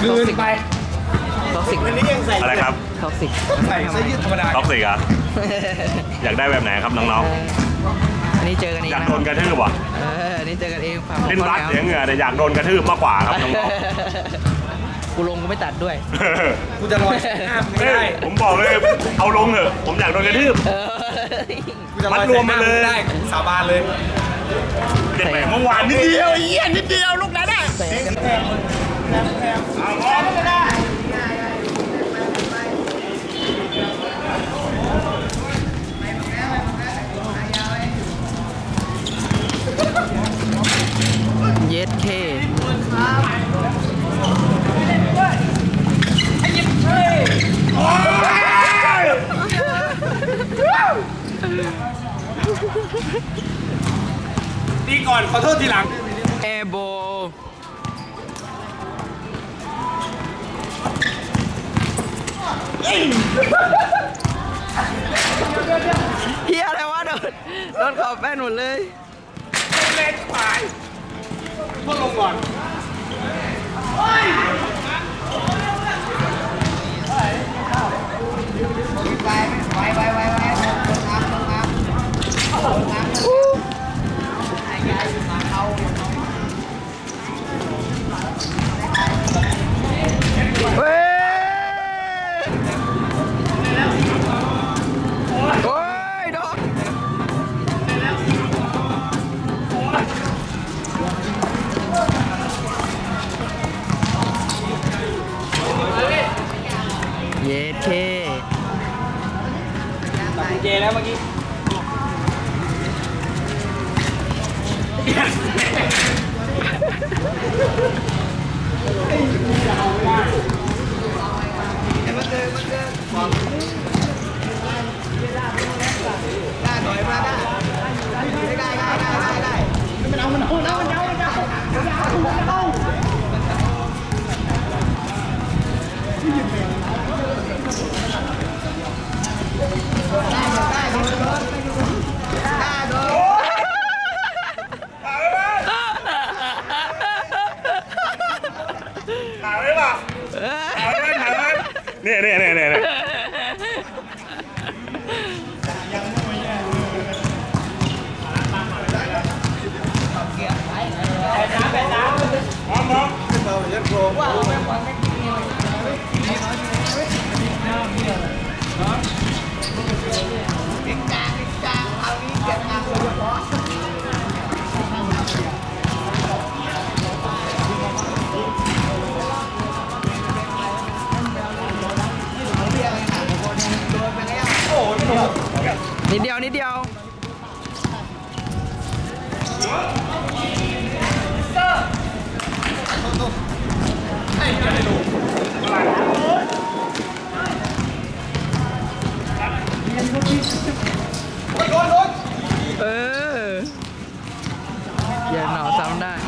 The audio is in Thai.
คืนไปท็อกซิกอันนี้ยังใส่อะไรครับท็อกซิกใส่เสื้อยืดธรรมดาท็อกซิกเหรอะอยากได้แบบไหนครับน้องอันนี้เจอกันๆเองอยากนะโดนกระทืบวะเอออันนี้เจอกันเองฝั่งเล่นบาสเสียเหงื่อแต่อยากโดนกระทืบมากกว่าครับน้องกูลงกูไม่ตัดด้วย ๆกูจะลอยหน้ามึงไม่เฮ้ได้ยผมบอกเลยเอาลงเถอะผมอยากโดนกระทืบ เออ กูจะลอยมัดรวมมาเลยใส่หน้งได้กูสาบานเลย เด็กแหมเมื่อวานนิดเดียวไอ้เหี้ยนิดเดียวลูกนั้นอะเตะกัน เอาพร้อมเย็ดเคดีก่อนขอโทษทีหลัง แอร์โบ เฮียอะไรวะโดนโดนขอบแป้นหมดเลยเล่นตายพวกลงก่อนเโอ้ยโดนเย็ดเคตัดกุญแจแล้วเมื่อกี้ถ่ายไว้ป่ะถ่า ยไว้ถ่ายไว้ เนี่ยเนี่ยเนี่ยเนี่ยพร้อมพร้อม นิดเดียว นิดเดียวเอออย่าหนอซ้ำได้